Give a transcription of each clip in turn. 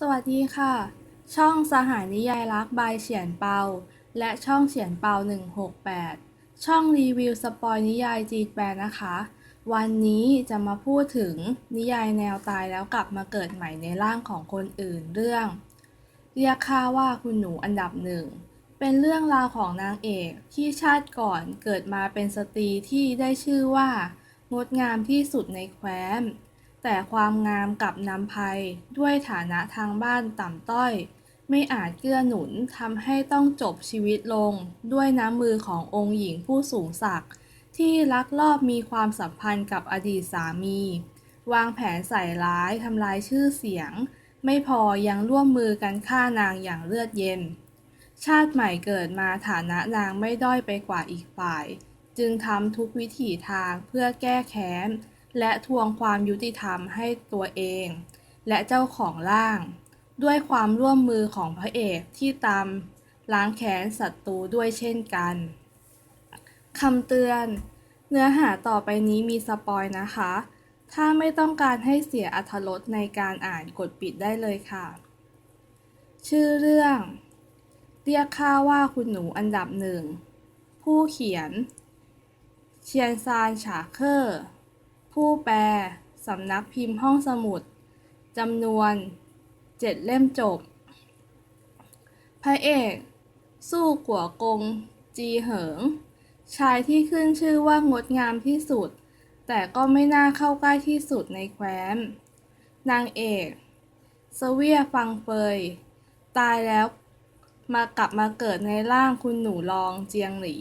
สวัสดีค่ะ ช่องสหายนิยายรักบายเฉียนเปา และช่องเฉียนเปา 168 ช่องรีวิวสปอยนิยายจีนแปลนะคะ วันนี้จะมาพูดถึงนิยายแนวตายแล้วกลับมาเกิดใหม่ในร่างของคนอื่นเรื่อง เรียกข้าว่าคุณหนูอันดับหนึ่ง เป็นเรื่องราวของนางเอกที่ชาติก่อนเกิดมาเป็นสตรีที่ได้ชื่อว่างดงามที่สุดในแคว้น แต่ความงามกลับนำภัยด้วยฐานะทางบ้านต่ำต้อย ไม่อาจเกื้อหนุนทำให้ต้องจบชีวิตลง ด้วยน้ำมือขององค์หญิงผู้สูงศักดิ์ที่ลักลอบมีความสัมพันธ์กับอดีตสามี วางแผนใส่ร้ายทำลายชื่อเสียง ไม่พอยังร่วมมือกันฆ่านางอย่างเลือดเย็น ชาติใหม่เกิดมาฐานะนางไม่ด้อยไปกว่าอีกฝ่าย จึงทำทุกวิถีทางเพื่อแก้แค้น และทวงความยุติธรรมให้ตัวเอง และเจ้าของร่าง ด้วยความร่วมมือของพระเอกที่ตามล้างแค้นศัตรูด้วยเช่นกันคำเตือน เนื้อหาต่อไปนี้มีสปอยนะคะ ถ้าไม่ต้องการให้เสียอรรถรสในการอ่านกดปิดได้เลยค่ะ ชื่อเรื่อง เรียกข้าว่าคุณหนูอันดับหนึ่ง ผู้เขียน เชียนซานฉาเคอร์ ผู้แปล สำนักพิมพ์ห้องสมุด จำนวน 7 เล่มจบ พระเอก สู้กัวกง จีเหิง ชายที่ขึ้นชื่อว่างดงามที่สุด แต่ก็ไม่น่าเข้าใกล้ที่สุดในแคว้น นางเอกสเวียฟังเฟย ตายแล้วมากลับมาเกิดในร่างคุณหนูรองเจียงหลี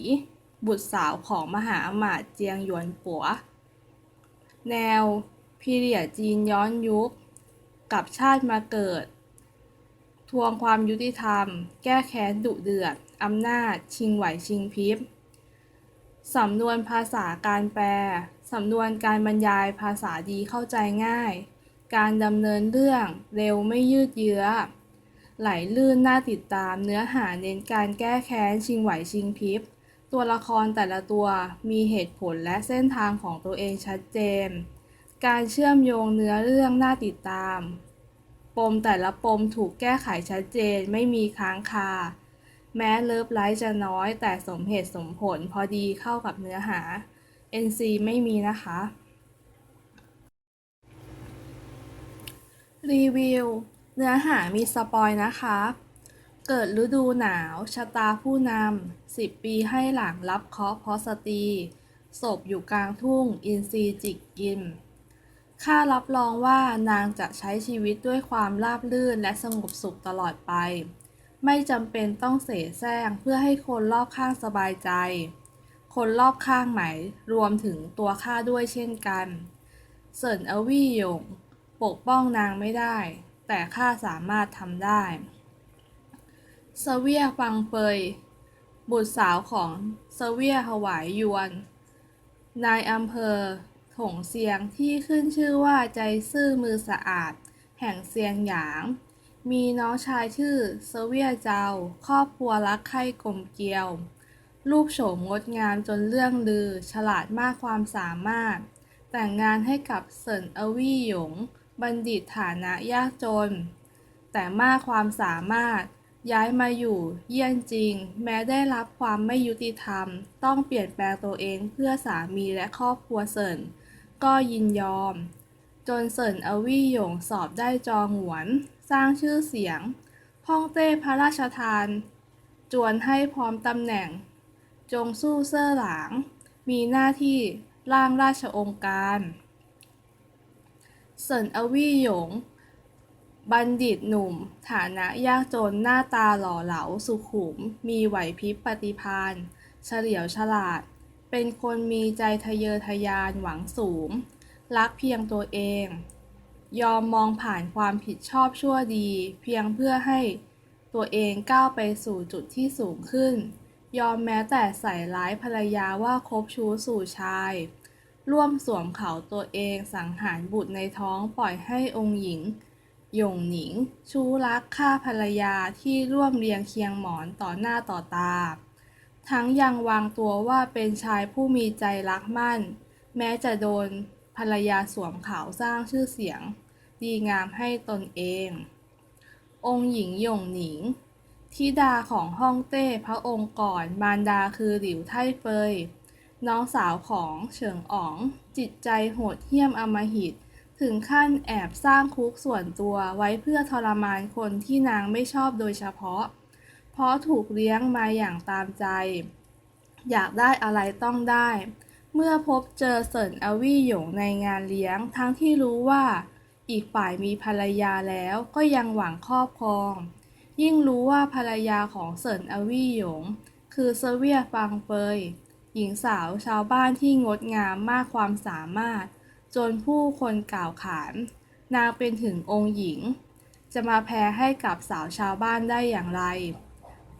บุตรสาวของมหาอมาตย์เจียงหยวนปัว แนวพีเรียจีนย้อนยุค กับชาติมาเกิด ทวงความยุติธรรม แก้แค้นดุเดือด อำนาจ ชิงไหวชิงพริบสำนวนภาษาการแปล สำนวนการบรรยายภาษาดีเข้าใจง่าย การดำเนินเรื่องเร็วไม่ยืดเยื้อ ไหลลื่นน่าติดตามเนื้อหาเน้นการแก้แค้นชิงไหวชิงพริบ ตัวละครแต่ละตัวมีเหตุผลและเส้นทางของตัวเองชัดเจน การเชื่อมโยงเนื้อเรื่องน่าติดตาม ปมแต่ละปมถูกแก้ไขชัดเจนไม่มีค้างคา แม้เลิฟไลท์จะน้อยแต่สมเหตุสมผลพอดีเข้ากับเนื้อหา NC ไม่มีนะคะ รีวิว เนื้อหามีสปอยนะคะ เกิดฤดูหนาวชะตาผู้นำสิบปีให้หลังรับเคาะเพราะสตรีศพอยู่กลางทุ่ง อินทรีจิกกินข้ารับรองว่านางจะใช้ชีวิตด้วยความราบรื่นและสงบสุขตลอดไป ไม่จำเป็นต้องเสแสร้งเพื่อให้คนรอบข้างสบายใจ คนรอบข้างไหมรวมถึงตัวข้าด้วยเช่นกันเซินอวี่หยง ปกป้องนางไม่ได้ แต่ข้าสามารถทำได้ เซเวียฟังเฟย บุตรสาวของเซเวียหวายยวน นายอำเภอถงเซียงที่ขึ้นชื่อว่าใจซื่อมือสะอาด แห่งเซียงหยาง มีน้องชายชื่อเซเวียเจ้า ครอบครัวรักใคร่กลมเกลียว รูปโฉมงดงามจนเรื่องลือ ฉลาดมากความสามารถ แต่งงานให้กับเซินอวี่หยง บัณฑิตฐานะยากจน แต่มากความสามารถ ย้ายมาอยู่ เยี่ยนจริง แม้ได้รับความไม่ยุติธรรม ต้องเปลี่ยนแปลงตัวเองเพื่อสามีและครอบครัวเซินก็ยินยอม จนเซินอวี่หยงสอบได้จองหวน สร้างชื่อเสียงฮ่องเต้พระราชทาน จวนให้พร้อมตำแหน่ง จงสู้เซ่อหลาง มีหน้าที่ร่างราชองค์การเซินอวี่หยง บัณฑิตหนุ่ม ฐานะยากจนหน้าตาหล่อเหลาสุขุม มีไหวพริบปฏิภาณเฉลียวฉลาด เป็นคนมีใจทะเยอทะยานหวังสูง รักเพียงตัวเอง ยอมมองผ่านความผิดชอบชั่วดี เพียงเพื่อให้ตัวเองก้าวไปสู่จุดที่สูงขึ้น ยอมแม้แต่ใส่ร้ายภรรยาว่าคบชู้สู่ชาย ร่วมสวมเขาตัวเองสังหารบุตรในท้องปล่อยให้องค์หญิง หยงหนิง ชู้รักฆ่าภรรยาที่ร่วมเรียงเคียงหมอนต่อหน้าต่อตา ทั้งยังวางตัวว่าเป็นชายผู้มีใจรักมั่น แม้จะโดนภรรยาสวมเขาสร้างชื่อเสียง ดีงามให้ตนเอง องค์หญิงหยงหนิงธิดาของฮ่องเต้พระองค์ก่อนมารดาคือหลิวไท่เฟย น้องสาวของเฉิงอ๋อง จิตใจโหดเหี้ยมอมหิต ถึงขั้นแอบสร้างคุกส่วนตัวไว้เพื่อทรมานคนที่นางไม่ชอบโดยเฉพาะ เพราะถูกเลี้ยงมาอย่างตามใจ อยากได้อะไรต้องได้ เมื่อพบเจอเซินอวี่หยงในงานเลี้ยงทั้งที่รู้ว่าอีกฝ่ายมีภรรยาแล้วก็ยังหวังครอบครอง ยิ่งรู้ว่าภรรยาของเซินอวี่หยง คือเซเวียฟังเฟยหญิงสาวชาวบ้านที่งดงามมากความสามารถ จนผู้คนกล่าวขาน นางเป็นถึงองค์หญิง จะมาแพ้ให้กับสาวชาวบ้านได้อย่างไร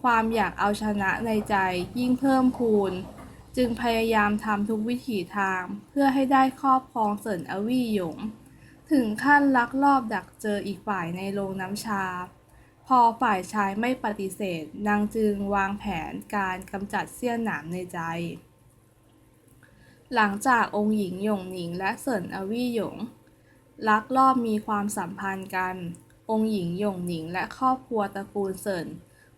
ความอยากเอาชนะในใจยิ่งเพิ่มพูน จึงพยายามทำทุกวิถีทางเพื่อให้ได้ครอบครองเซินอวี่หยง ถึงขั้นลักลอบดักเจออีกฝ่ายในโรงน้ำชา พอฝ่ายชายไม่ปฏิเสธ นางจึงวางแผนการกำจัดเสี้ยนหนามในใจ หลังจากองค์หญิงหยงหนิงและเซินอวี่หยง ลักลอบมีความสัมพันธ์กัน องค์หญิงหยงหนิงและครอบครัวตระกูลเซิน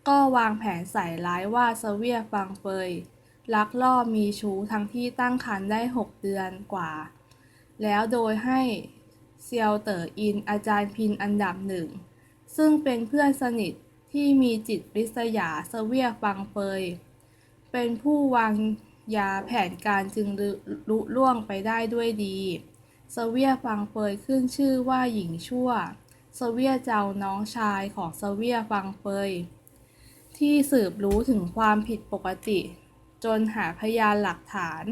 ก็วางแผนใส่ร้ายว่าเซเวียฟังเฟยลักลอบมีชู้ทั้งที่ตั้งครรภ์ได้ 6 เดือนกว่า แล้วโดยให้เซียวเต๋ออินอาจารย์พินอันดับหนึ่ง ซึ่งเป็นเพื่อนสนิทที่มีจิตริษยาเซเวียฟังเฟย เป็นผู้วาง ยาแผนการจึงลุล่วงไปได้ด้วยดีเซเวียฟังเฟยขึ้นชื่อว่าหญิงชั่วเซเวียเจ้าน้องชายของเซเวียฟังเฟย ที่สืบรู้ถึงความผิดปกติ จนหาพยานหลักฐาน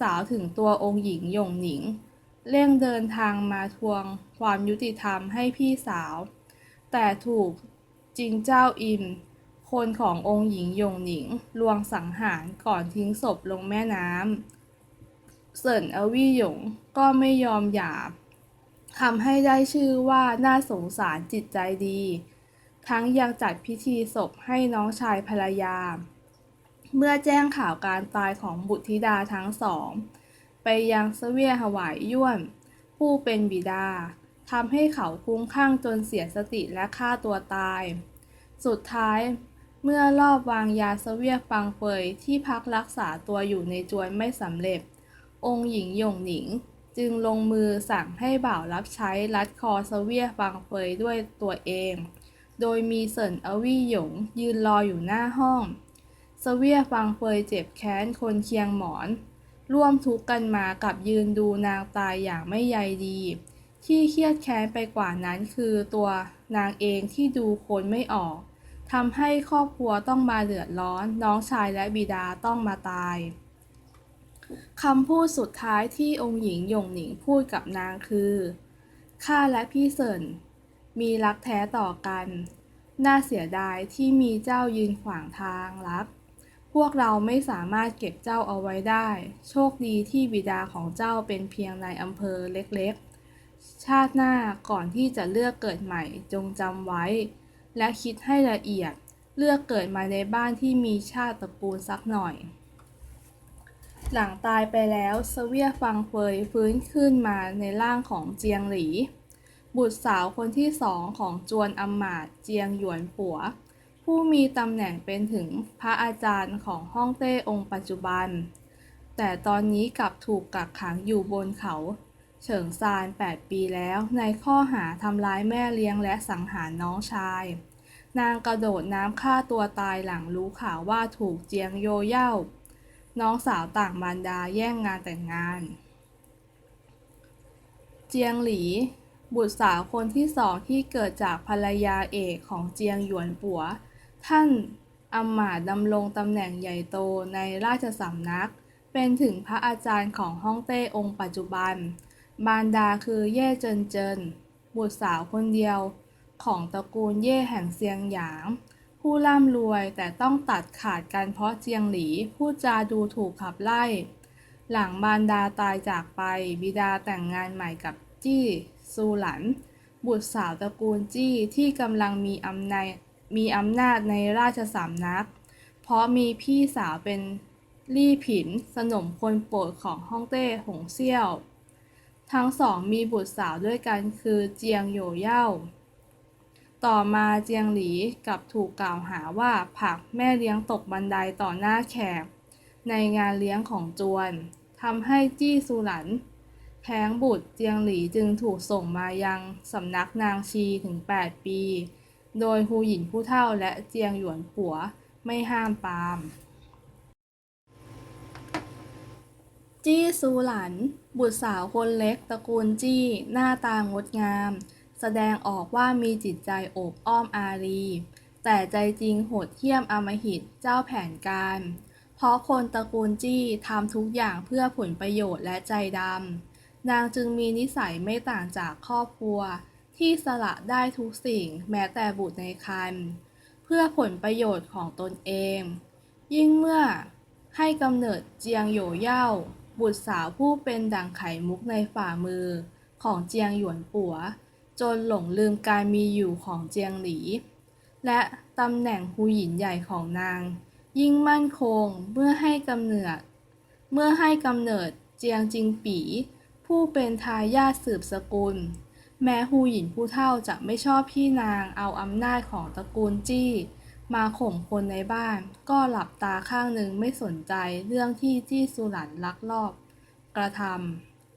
สาวถึงตัวองค์หญิงหยงหนิง เร่งเดินทางมาทวงความยุติธรรมให้พี่สาว แต่ถูกจิงเจ้าอิม คนขององค์หญิงยงหนิง ลวงสังหารก่อนทิ้งศพลงแม่น้ำเซินอวี่หยงก็ไม่ยอมหย่าทำให้ได้ชื่อว่าน่าสงสารจิตใจดี ทั้งยังจัดพิธีศพให้น้องชายภรรยา เมื่อแจ้งข่าวการตายของบุตรธิดาทั้งสอง ไปยังเสวียหวายย่วน ผู้เป็นบิดาทำให้เขาคุ้มคลั่งจนเสียสติและฆ่าตัวตาย สุดท้าย เมื่อรอบวางยาเสเวียฟังเฟยที่พักรักษาตัวอยู่ในจวนไม่สำเร็จ องค์หญิงหยงหนิง จึงลงมือสั่งให้บ่าวรับใช้รัดคอเสเวียฟังเฟยด้วยตัวเอง โดยมีเซินอวี่หยงยืนรออยู่หน้าห้องเสเวียฟังเฟยเจ็บแค้นคนเคียงหมอน ร่วมทุกข์กันมากับยืนดูนางตายอย่างไม่ใยดี ที่เครียดแค้นไปกว่านั้นคือตัวนางเองที่ดูคนไม่ออก ทำให้ครอบครัวต้องมาเดือดร้อน น้องชายและบิดาต้องมาตายคำพูดสุดท้ายที่องค์หญิงหยงหนิงพูดกับนางคือข้าและพี่เซินมีรักแท้ต่อกัน น่าเสียดายที่มีเจ้ายืนขวางทางรัก พวกเราไม่สามารถเก็บเจ้าเอาไว้ได้ โชคดีที่บิดาของเจ้าเป็นเพียงนายอำเภอเล็กๆ ชาติหน้าก่อนที่จะเลือกเกิดใหม่จงจำไว้ และคิดให้ละเอียด เลือกเกิดมาในบ้านที่มีชาติตระกูลสักหน่อย หลังตายไปแล้วเสเวียฟังเฟยฟื้นขึ้นมาในร่างของเจียงหลี บุตรสาวคนที่สองของจวนอำมาตเจียงหยวนปัว ผู้มีตำแหน่งเป็นถึงพระอาจารย์ของฮ่องเต้องค์ปัจจุบัน แต่ตอนนี้กลับถูกกักขังอยู่บนเขา เฉิงซาน 8 ปีแล้ว ในข้อหาทำร้ายแม่เลี้ยงและสังหารน้องชาย นางกระโดดน้ำฆ่าตัวตายหลังรู้ข่าวว่าถูกเจียงโยเย่า น้องสาวต่างมารดาแย่งงานแต่งงาน เจียงหลี บุตรสาวคนที่สองที่เกิดจากภรรยาเอกของเจียงหยวนปัว ท่านอำมาตย์ดำรงตำแหน่งใหญ่โตในราชสำนัก เป็นถึงพระอาจารย์ของฮ่องเต้องค์ปัจจุบัน มารดาคือเย่เจินเจิน บุตรสาวคนเดียวของตระกูลเย่แห่งเซียงหยาง ผู้ร่ำรวยแต่ต้องตัดขาดกันเพราะเจียงหลีพูดจาดูถูกขับไล่ หลังมารดาตายจากไปบิดาแต่งงานใหม่กับจี้ซูหลัน บุตรสาวตระกูลจี้ที่กำลังมีอำนาจมีอำนาจในราชสำนัก เพราะมีพี่สาวเป็นลี่ผินสนมคนโปรดของฮ่องเต้หงเซี่ยว ทั้งสองมีบุตรสาวด้วยกันคือเจียงโยเย่า ต่อมาเจียงหลีกับถูกกล่าวหาว่าผักแม่เลี้ยงตกบันไดต่อหน้าแขก ในงานเลี้ยงของจวนทำให้จี้ซูหลันแท้งบุตรเจียงหลีจึงถูกส่งมายังสำนักนางชีถึง 8 ปี โดยฮูหยินผู้เฒ่าและเจียงหยวนปัวไม่ห้ามปาม จี้ซูหลัน บุตรสาวคนเล็กตระกูลจี้ หน้าตางดงาม แสดงออกว่ามีจิตใจโอบอ้อมอารี แต่ใจจริงโหดเหี้ยมอำมหิตเจ้าแผนการ เพราะคนตระกูลจี้ทำทุกอย่างเพื่อผลประโยชน์และใจดำ นางจึงมีนิสัยไม่ต่างจากครอบครัว ที่สละได้ทุกสิ่งแม้แต่บุตรในครรภ์เพื่อผลประโยชน์ของตนเอง ยิ่งเมื่อให้กำเนิดเจียงโหยเย่า บุตรสาวผู้เป็นดั่งไข่มุกในฝ่ามือของเจียงหยวนปัว จนหลงลืมการมีอยู่ของเจียงหลี และตำแหน่งฮูหยินใหญ่ของนาง ยิ่งมั่นคงเมื่อให้กำเนิด เมื่อให้กำเนิดเจียงจิงปี ผู้เป็นทายาทสืบสกุล แม้ฮูหยินผู้เฒ่าจะไม่ชอบพี่นางเอาอำนาจของตระกูลจี้ มาข่มคนในบ้าน ก็หลับตาข้างหนึ่งไม่สนใจเรื่องที่จี้สุหลันลักลอบกระท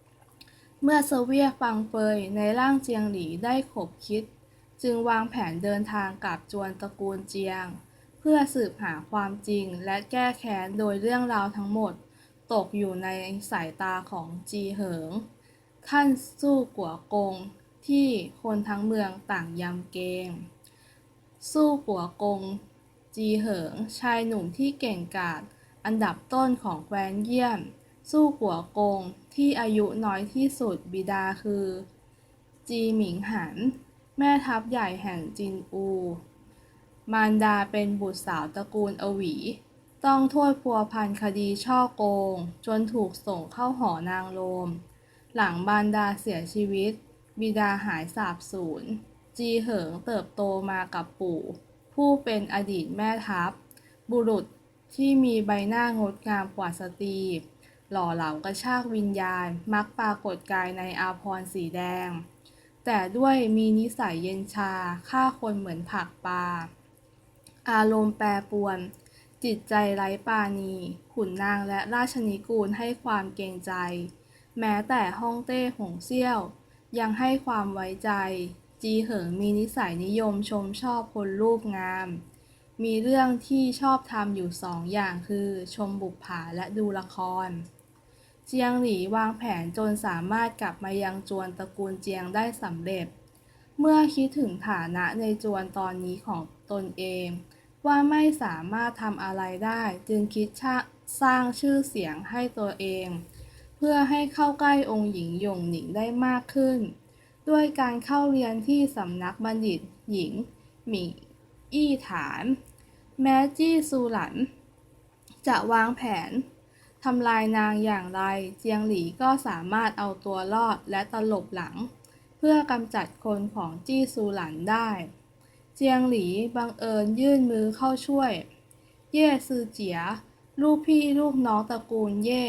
ำเมื่อเซเวียฟังเฟยในร่างเจียงหลีได้ขบคิด จึงวางแผนเดินทางกลับจวนตระกูลเจียง เพื่อสืบหาความจริงและแก้แค้นโดยเรื่องราวทั้งหมด ตกอยู่ในสายตาของจีเหิง ท่านสู้กัวกงที่คนทั้งเมืองต่างยำเกรง สู้กัวกง จีเหิง ชายหนุ่มที่เก่งกาจอันดับต้นของแคว้นเยี่ยม สู้กัวกงที่อายุน้อยที่สุดบิดาคือ จีหมิงหัน แม่ทัพใหญ่แห่งจินอู มารดาเป็นบุตรสาวตระกูลอวี ต้องโทษพัวพันคดีช่อโกง จนถูกส่งเข้าหอนางโรมหลังมารดาเสียชีวิต บิดาหายสาบสูญ จีเหิงเติบโตมากับปู่ ผู้เป็นอดีตแม่ทัพ บุรุษที่มีใบหน้างดงามกว่าสตรี หล่อเหลากระชากวิญญาณมักปรากฏกายในอาภรสีแดง แต่ด้วยมีนิสัยเย็นชาฆ่าคนเหมือนผักปลาอารมณ์แปรปรวน จิตใจไร้ปาณี ขุนนางและราชนิกูลให้ความเกรงใจ แม้แต่ฮ่องเต้หงเซี่ยว ยังให้ความไว้ใจ จีเหิงมีนิสัยนิยมชมชอบคนรูปงาม มีเรื่องที่ชอบทำอยู่สองอย่างคือชมบุปผาและดูละคร เจียงหลีวางแผนจนสามารถกลับมายังจวนตระกูลเจียงได้สำเร็จ เมื่อคิดถึงฐานะในจวนตอนนี้ของตนเอง ว่าไม่สามารถทำอะไรได้ จึงคิดชสร้างชื่อเสียงให้ตัวเอง เพื่อให้เข้าใกล้องค์หญิงหยงหนิงได้มากขึ้น ด้วยการเข้าเรียนที่สำนักบัณฑิตหญิง หมิงอี้ฐาน แม้จี้ซูหลัน จะวางแผนทำลายนางอย่างไร เจียงหลีก็สามารถเอาตัวรอดและตลบหลัง เพื่อกำจัดคนของจี้ซูหลันได้ เจียงหลีบังเอิญยื่นมือเข้าช่วย เย่ซือเจีย ลูกพี่ลูกน้องตระกูลเย่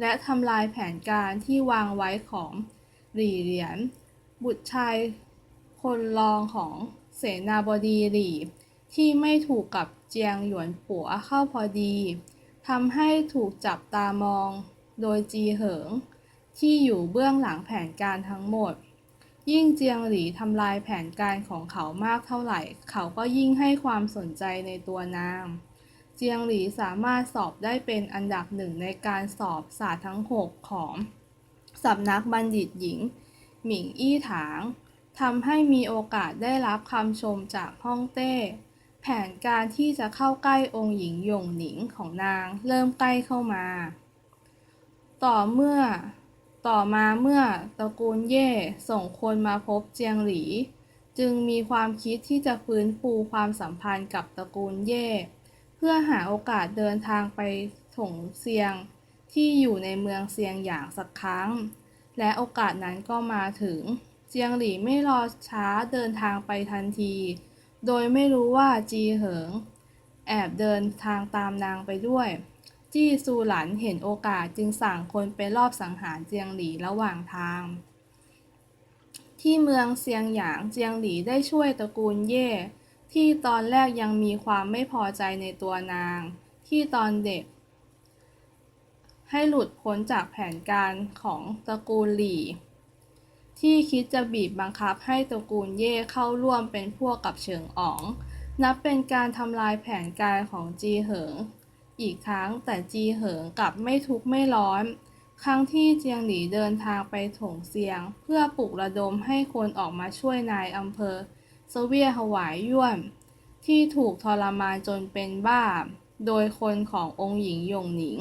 และทำลายแผนการที่วางไว้ของหลี่เหรียญ บุตรชายคนรองของเสนาบดีหลี่ ที่ไม่ถูกกับเจียงหยวนปัวเข้าพอดีทำให้ถูกจับตามองโดยจีเหิง ที่อยู่เบื้องหลังแผนการทั้งหมด ยิ่งเจียงหลีทำลายแผนการของเขามากเท่าไหร่ เขาก็ยิ่งให้ความสนใจในตัวนาง เจียงหลีสามารถสอบได้เป็นอันดับหนึ่งในการสอบศาสตร์ทั้ง 6 ของสำนักบัณฑิตหญิง หมิงอี้ถางทำให้มีโอกาสได้รับคำชมจากฮ่องเต้ แผนการที่จะเข้าใกล้องค์หญิงหยงหนิงของนางเริ่มใกล้เข้ามา ต่อเมื่อ ต่อมาเมื่อตระกูลเย่ส่งคนมาพบเจียงหลี จึงมีความคิดที่จะฟื้นฟูความสัมพันธ์กับตระกูลเย่ เพื่อหาโอกาสเดินทางไปถงเซียงที่อยู่ในเมืองเซียงอย่างสักครั้ง และโอกาสนั้นก็มาถึง เจียงหลีไม่รอช้าเดินทางไปทันที โดยไม่รู้ว่าจีเหิง แอบเดินทางตามนางไปด้วย จี้ซูหลันเห็นโอกาสจึงสั่งคนไปรอบสังหารเจียงหลีระหว่างทาง ที่เมืองเซียงหยางเจียงหลีได้ช่วยตระกูลเย่ที่ตอนแรกยังมีความไม่พอใจในตัวนาง ที่ตอนเด็ก ให้หลุดพ้นจากแผนการของตระกูลหลี่ ที่คิดจะบีบบังคับให้ตระกูลเย่เข้าร่วมเป็นพวกกับเฉิงอ๋อง นับเป็นการทำลายแผนการของจีเหิง อีกครั้งแต่จีเหิงกลับไม่ทุกข์ไม่ร้อน ครั้งที่เจียงหลีเดินทางไปถงเซียง เพื่อปลุกระดมให้คนออกมาช่วยนายอำเภอเสเวียหวายย่วน ที่ถูกทรมานจนเป็นบ้า โดยคนขององค์หญิงหยงหนิง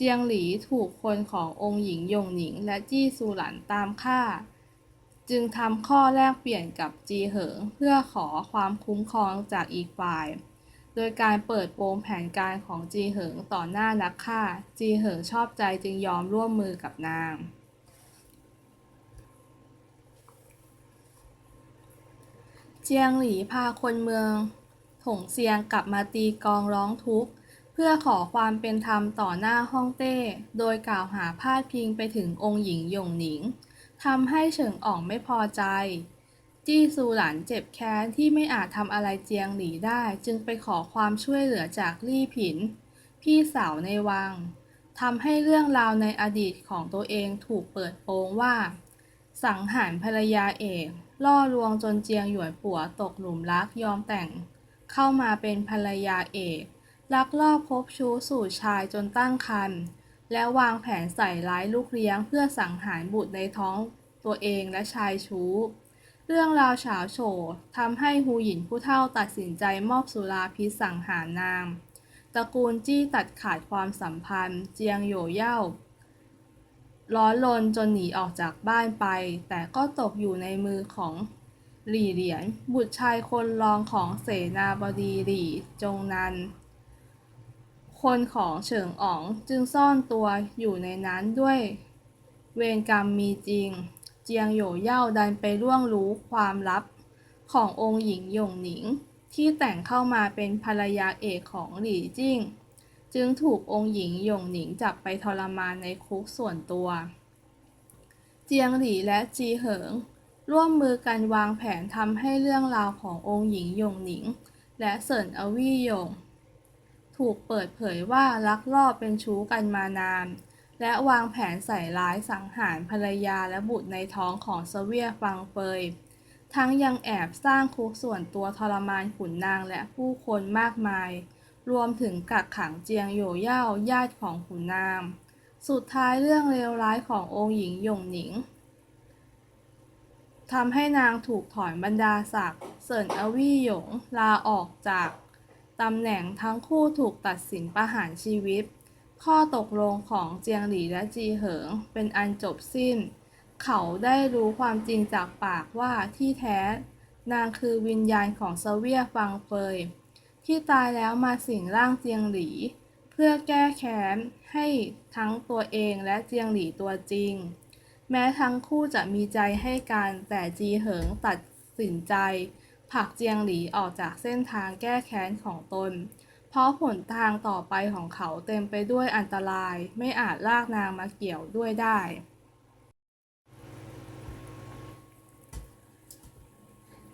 เจียงหลีถูกคนขององค์หญิงยงหนิงและจี้ซูหลันตามฆ่า จึงทำข้อแลกเปลี่ยนกับจีเหิงเพื่อขอความคุ้มครองจากอีกฝ่าย โดยการเปิดโปงแผนการของจีเหิงต่อหน้านักฆ่า จีเหิงชอบใจจึงยอมร่วมมือกับนางเจียงหลีพาคนเมือง ถงเซียงกลับมาตีกองร้องทุกข์ พื่อขอความเป็นธรรมต่อหน้าฮ่องเต้ โดยกล่าวหาพาดพิงไปถึงองค์หญิงหยงหนิง ทำให้เฉิงอ่องไม่พอใจ จี้ซูหลันเจ็บแค้นที่ไม่อาจทำอะไรเจียงหลีได้ จึงไปขอความช่วยเหลือจากลี่ผิน พี่สาวในวัง ทำให้เรื่องราวในอดีตของตัวเองถูกเปิดโปงว่า สังหารภรรยาเอก ล่อลวงจนเจียงหยวนปัวตกหลุมรักยอมแต่ง เข้ามาเป็นภรรยาเอก ลักลอบคบชู้สู่ชายจนตั้งครรภ์และวางแผนใส่ร้ายลูกเลี้ยงเพื่อสังหารบุตรในท้องตัวเองและชายชู้ เรื่องราวเฉาโฉทำให้ฮูหยินผู้เฒ่าตัดสินใจมอบสุราพิษสังหารนางตระกูลจี้ตัดขาดความสัมพันธ์ เจียงโหยเย่าร้อนรนจนหนีออกจากบ้านไป แต่ก็ตกอยู่ในมือของหลี่เหรียญบุตรชายคนรองของเสนาบดีหลี่จงนัน คนของเฉิงอ๋องจึงซ่อนตัวอยู่ในนั้นด้วย เวรกรรมมีจริง เจียงโหยเย่าดันไปล่วงรู้ความลับ ขององค์หญิงหยงหนิง ที่แต่งเข้ามาเป็นภรรยาเอกของหลี่จิ้ง จึงถูกองค์หญิงหยงหนิงจับไปทรมานในคุกส่วนตัว เจียงหลี่และจีเหิง ร่วมมือกันวางแผนทำให้เรื่องราวขององค์หญิงหยงหนิง และเซินอวี่หยง ถูกเปิดเผยว่าลักลอบเป็นชู้กันมานาน และวางแผนใส่ร้ายสังหารภรรยาและบุตรในท้องของเสเวียฟังเฟย ทั้งยังแอบสร้างคุกส่วนตัวทรมานขุนนางและผู้คนมากมาย รวมถึงกักขังเจียงโหย่เย่าญาติของขุนนาง สุดท้ายเรื่องเลวร้ายขององค์หญิงหยงหนิงทำให้นางถูกถอนบรรดาศักดิ์เซินอวี่หยงลาออกจาก ตำแหน่งทั้งคู่ถูกตัดสินประหารชีวิต ข้อตกลงของเจียงหลี่และจีเหิงเป็นอันจบสิ้น เขาได้รู้ความจริงจากปากว่าที่แท้ นางคือวิญญาณของเสเวียฟังเฟย ที่ตายแล้วมาสิงร่างเจียงหลี เพื่อแก้แค้นให้ทั้งตัวเองและเจียงหลีตัวจริง แม้ทั้งคู่จะมีใจให้กันแต่จีเหิงตัดสินใจ ผลักเจียงหลีออกจากเส้นทางแก้แค้นของตน เพราะผลทางต่อไปของเขาเต็มไปด้วยอันตรายไม่อาจลากนางมาเกี่ยวด้วยได้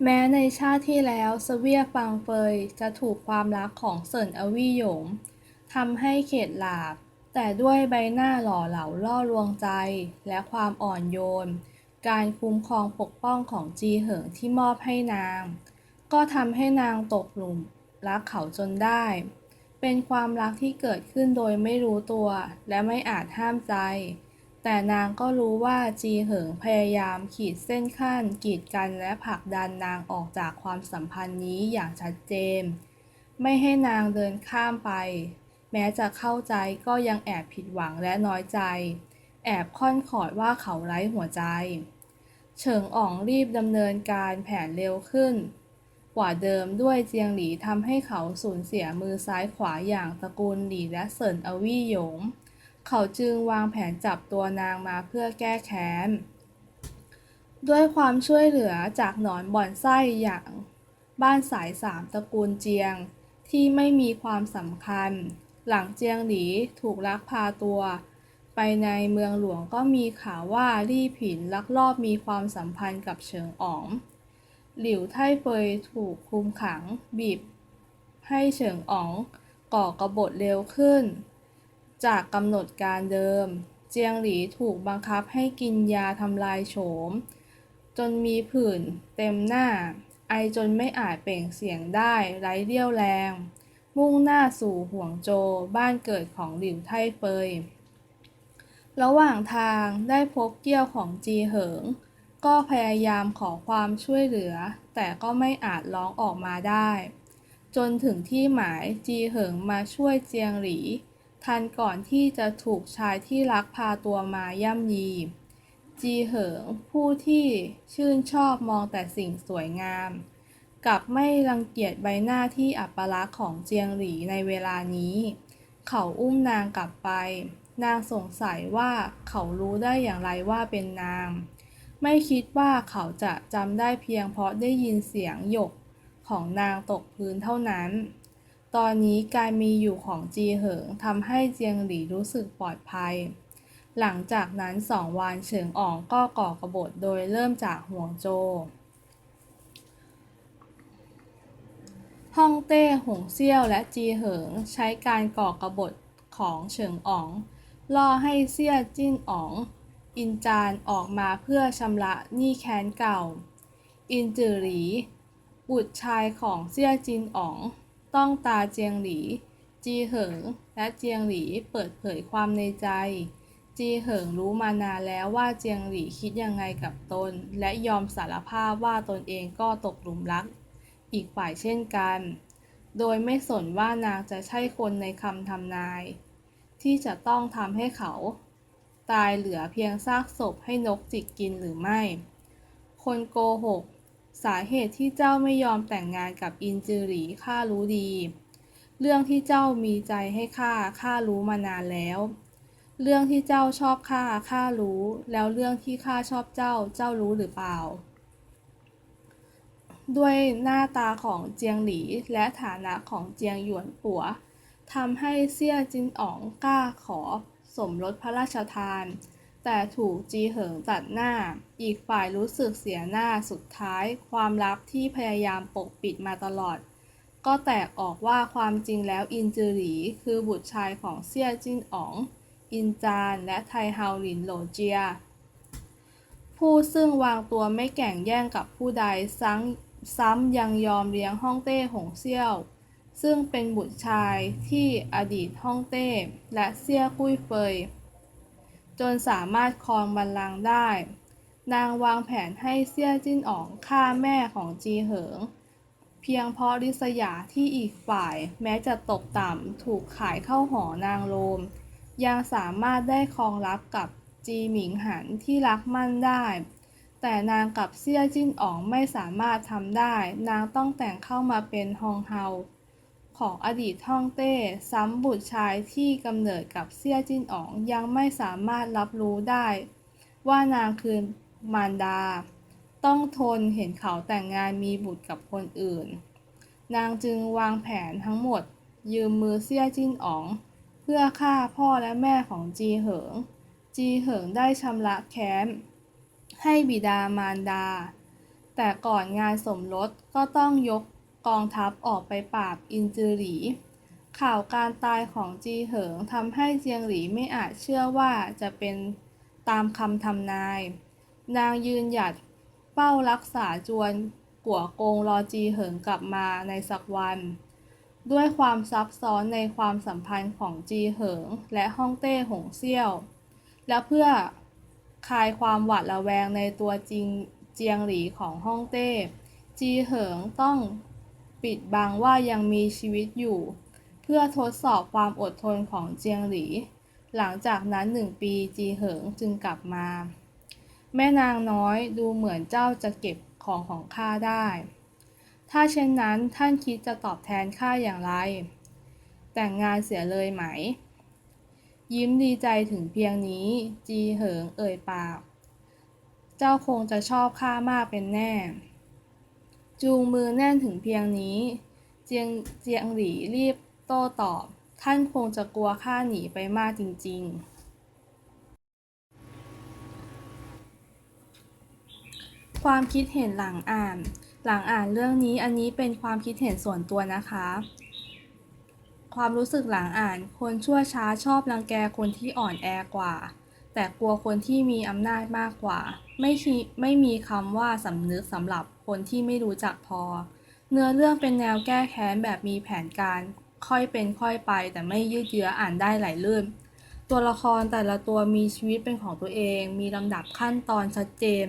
แม้ในชาติที่แล้วสเวียฟังเฟยจะถูกความรักของเซินอวี่หยงทำให้เข็ดหลาบ แต่ด้วยใบหน้าหล่อเหลาล่อลวงใจและความอ่อนโยน การคุ้มครองปกป้องของจีเหิงที่มอบให้นาง ก็ทำให้นางตกหลุมรักเขาจนได้ เป็นความรักที่เกิดขึ้นโดยไม่รู้ตัวและไม่อาจห้ามใจ แต่นางก็รู้ว่าจีเหิงพยายามขีดเส้นขั้น กีดกันและผลักดันนางออกจากความสัมพันธ์นี้อย่างชัดเจน ไม่ให้นางเดินข้ามไป แม้จะเข้าใจก็ยังแอบผิดหวังและน้อยใจ แอบค่อนขอดว่าเขาไร้หัวใจ เฉิงอ๋องรีบดำเนินการแผนเร็วขึ้น กว่าเดิมด้วยเจียงหลีทำให้เขาสูญเสียมือซ้ายขวาอย่างตระกูลหลีและเซินอวี่หยง เขาจึงวางแผนจับตัวนางมาเพื่อแก้แค้น ด้วยความช่วยเหลือจากหนอนบ่อนไส้อย่างบ้านสายสามตระกูลเจียงที่ไม่มีความสำคัญ หลังเจียงหลีถูกลักพาตัว ไปในเมืองหลวงก็มีข่าวว่าลี่ผินลักลอบมีความสัมพันธ์กับเฉิงอ๋อง หลิวไท่เฟยถูกคุมขังบีบ ให้เฉิงอ๋องก่อกบฏเร็วขึ้น จากกำหนดการเดิม เจียงหลีถูกบังคับให้กินยาทำลายโฉม จนมีผื่นเต็มหน้า ไอจนไม่อาจเปล่งเสียงได้ไร้เรี่ยวแรง มุ่งหน้าสู่ห่วงโจบ้านเกิดของหลิวไท่เฟย ระหว่างทางได้พบเกี้ยวของจีเหิง ก็พยายามขอความช่วยเหลือ แต่ก็ไม่อาจร้องออกมาได้ จนถึงที่หมายจีเหิงมาช่วยเจียงหลี ทันก่อนที่จะถูกชายที่รักพาตัวมาย่ำยี จีเหิงผู้ที่ชื่นชอบมองแต่สิ่งสวยงาม กลับไม่รังเกียจใบหน้าที่อัปลักษณ์ของเจียงหลีในเวลานี้ เขาอุ้มนางกลับไป นางสงสัยว่าเขารู้ได้อย่างไรว่าเป็นนาง ไม่คิดว่าเขาจะจำได้เพียงเพราะได้ยินเสียงหยกของนางตกพื้นเท่านั้น ตอนนี้การมีอยู่ของจีเหิงทำให้เจียงหลีรู้สึกปลอดภัย หลังจากนั้นสองวันเฉิงอ๋องก็ก่อกระบฏโดยเริ่มจากห่วงโจวฮ่องเต้หงเซี่ยวและจีเหิงใช้การก่อกระบฏของเฉิงอ๋อง ล่อให้เซี่ยจิ้นอ๋อง อินจานออกมาเพื่อชำระหนี้แค้นเก่า อินจือหลี บุตรชายของเซี่ยจินอ๋อง ต้องตาเจียงหลี จีเหิง และเจียงหลีเปิดเผยความในใจ จีเหิงรู้มานานแล้วว่าเจียงหลีคิดยังไงกับตน และยอมสารภาพว่าตนเองก็ตกหลุมรัก อีกฝ่ายเช่นกัน โดยไม่สนว่านางจะใช่คนในคำทำนาย ที่จะต้องทำให้เขา ตายเหลือเพียงซากศพให้นกจิกกินหรือไม่ คนโกหก สาเหตุที่เจ้าไม่ยอมแต่งงานกับอินจือหลีข้ารู้ดี เรื่องที่เจ้ามีใจให้ข้าข้ารู้มานานแล้ว เรื่องที่เจ้าชอบข้าข้ารู้ แล้วเรื่องที่ข้าชอบเจ้าเจ้ารู้หรือเปล่าด้วยหน้าตาของเจียงหลีและฐานะของเจียงหยวนปัว ทำให้เซี่ยจินอ๋องกล้าขอสมรสพระราชทาน แต่ถูกจีเหิงตัดหน้า อีกฝ่ายรู้สึกเสียหน้าสุดท้าย ความลับที่พยายามปกปิดมาตลอด ก็แตกออกว่าความจริงแล้วอินจือหลี คือบุตรชายของเซี่ยจินอ๋อง อินจานและไทเฮาหลินโหลเจีย ผู้ซึ่งวางตัวไม่แก่งแย่งกับผู้ใดซ้ำซ้ำยังยอมเลี้ยงฮ่องเต้หงเซี่ยว ซึ่งเป็นบุตรชายที่อดีตฮ่องเต้และเซี่ยกุ้ยเฟย จนสามารถครองบัลลังก์ได้ นางวางแผนให้เซี่ยจิ้นอ๋องฆ่าแม่ของจีเหิง เพียงเพราะริษยาที่อีกฝ่ายแม้จะตกต่ำถูกขายเข้าหอนางโรม ยังสามารถได้ครองรับกับจีหมิงหันที่รักมั่นได้ แต่นางกับเซี่ยจิ้นอ๋องไม่สามารถทำได้ นางต้องแต่งเข้ามาเป็นฮองเฮา ของอดีตฮ่องเต้ซ้ำบุตรชายที่กำเนิดกับเซี่ยจิ้นอ๋องยังไม่สามารถรับรู้ได้ ว่านางคือมารดา ต้องทนเห็นเขาแต่งงานมีบุตรกับคนอื่น นางจึงวางแผนทั้งหมด ยืมมือเซี่ยจิ้นอ๋อง เพื่อฆ่าพ่อและแม่ของจีเหิง จีเหิงได้ชำระแค้นให้บิดามารดา แต่ก่อนงานสมรสก็ต้องยก กองทัพออกไปปราบอินจือหลี ข่าวการตายของจีเหิงทำให้เจียงหลีไม่อาจเชื่อว่าจะเป็นตามคำทำนาย นางยืนหยัดเป้ารักษาจวนกัวโกงรอจีเหิงกลับมาในสักวัน ด้วยความซับซ้อนในความสัมพันธ์ของจีเหิงและฮ่องเต้หงเซี่ยว และเพื่อคลายความหวาดระแวงในตัวจริงเจียงหลีของฮ่องเต้ จีเหิงต้อง ปิดบังว่ายังมีชีวิตอยู่ เพื่อทดสอบความอดทนของเจียงหลี หลังจากนั้นหนึ่งปีจีเหิงจึงกลับมา แม่นางน้อยดูเหมือนเจ้าจะเก็บของของข้าได้ ถ้าเช่นนั้นท่านคิดจะตอบแทนข้าอย่างไร แต่งงานเสียเลยไหม ยิ้มดีใจถึงเพียงนี้ จีเหิงเอ่ยปาก เจ้าคงจะชอบข้ามากเป็นแน่ จูงมือแน่นถึงเพียงนี้ เจียงเจียงหลีรีบโต้ตอบ ท่านคงจะกลัวข้าหนีไปมากจริง ๆ ความคิดเห็นหลังอ่าน หลังอ่านเรื่องนี้อันนี้เป็นความคิดเห็นส่วนตัวนะคะ ความรู้สึกหลังอ่าน คนชั่วช้าชอบรังแกคนที่อ่อนแอกว่า แต่กลัวคนที่มีอำนาจมากกว่า ไม่ไม่มีคำว่าสำนึกสำหรับ คนที่ไม่รู้จักพอ เนื้อเรื่องเป็นแนวแก้แค้นแบบมีแผนการ ค่อยเป็นค่อยไปแต่ไม่ยืดเยื้ออ่านได้ไหลลื่น ตัวละครแต่ละตัวมีชีวิตเป็นของตัวเอง มีลำดับขั้นตอนชัดเจน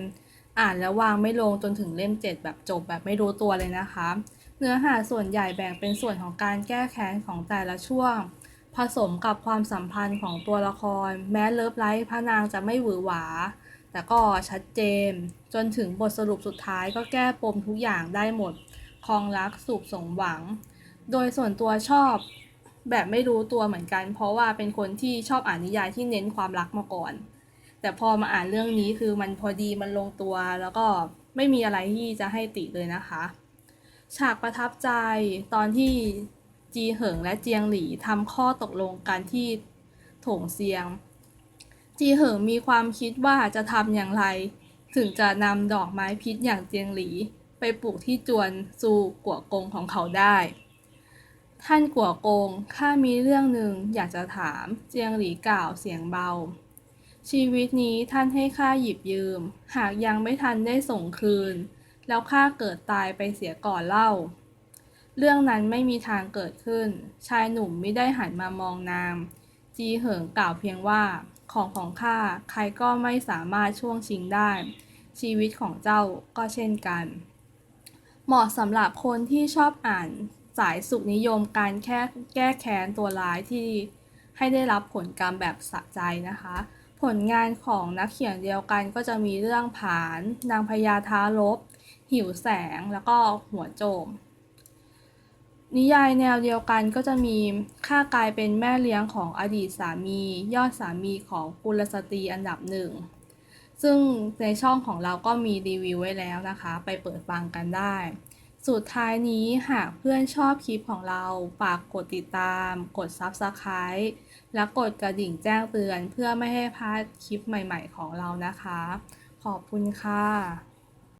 อ่านแล้ววางไม่ลงจนถึงเล่มเจ็ดแบบจบแบบไม่รู้ตัวเลยนะคะ เนื้อหาส่วนใหญ่แบ่งเป็นส่วนของการแก้แค้นของแต่ละช่วงผสมกับความสัมพันธ์ของตัวละคร แม้เลิฟไลฟ์พระนางจะไม่หวือหวา แต่ก็ชัดเจน จนถึงบทสรุปสุดท้ายก็แก้ปมทุกอย่างได้หมดคลองรักสุขสมหวัง โดยส่วนตัวชอบแบบไม่รู้ตัวเหมือนกัน เพราะว่าเป็นคนที่ชอบอ่านนิยายที่เน้นความรักมาก่อน แต่พอมาอ่านเรื่องนี้คือมันพอดีมันลงตัว แล้วก็ไม่มีอะไรที่จะให้ติเลยนะคะ ฉากประทับใจตอนที่จีเหิงและเจียงหลีทำข้อตกลงกันที่โถงเซียง จีเหิงมีความคิดว่าจะทำอย่างไร ถึงจะนำดอกไม้พิษอย่างเจียงหลี ไปปลูกที่จวนซูกัวกงของเขาได้ ท่านกัวกงข้ามีเรื่องหนึ่งอยากจะถามเจียงหลีกล่าวเสียงเบา ชีวิตนี้ท่านให้ข้าหยิบยืม หากยังไม่ทันได้ส่งคืน แล้วข้าเกิดตายไปเสียก่อนเล่า เรื่องนั้นไม่มีทางเกิดขึ้น ชายหนุ่มไม่ได้หันมามองนาง จีเหิงกล่าวเพียงว่า ของของข้าใครก็ไม่สามารถช่วงชิงได้ ชีวิตของเจ้าก็เช่นกัน เหมาะสำหรับคนที่ชอบอ่านสายสุขนิยมการแค่แก้แค้นตัวร้ายที่ให้ได้รับผลกรรมแบบสะใจนะคะ ผลงานของนักเขียนเดียวกันก็จะมีเรื่องผาน นางพญาท้าลบหิวแสงแล้วก็หัวโจม นิยายแนวเดียวกันก็จะมีข้ากายเป็นแม่เลี้ยงของอดีตสามี ยอดสามีของกุลสตรีอันดับหนึ่ง ซึ่งในช่องของเราก็มีรีวิวไว้แล้วนะคะ ไปเปิดฟังกันได้ สุดท้ายนี้หากเพื่อนชอบคลิปของเราฝากกดติดตาม กด Subscribe และกดกระดิ่งแจ้งเตือนเพื่อไม่ให้พลาดคลิปใหม่ๆของเรานะคะ ขอบคุณค่ะ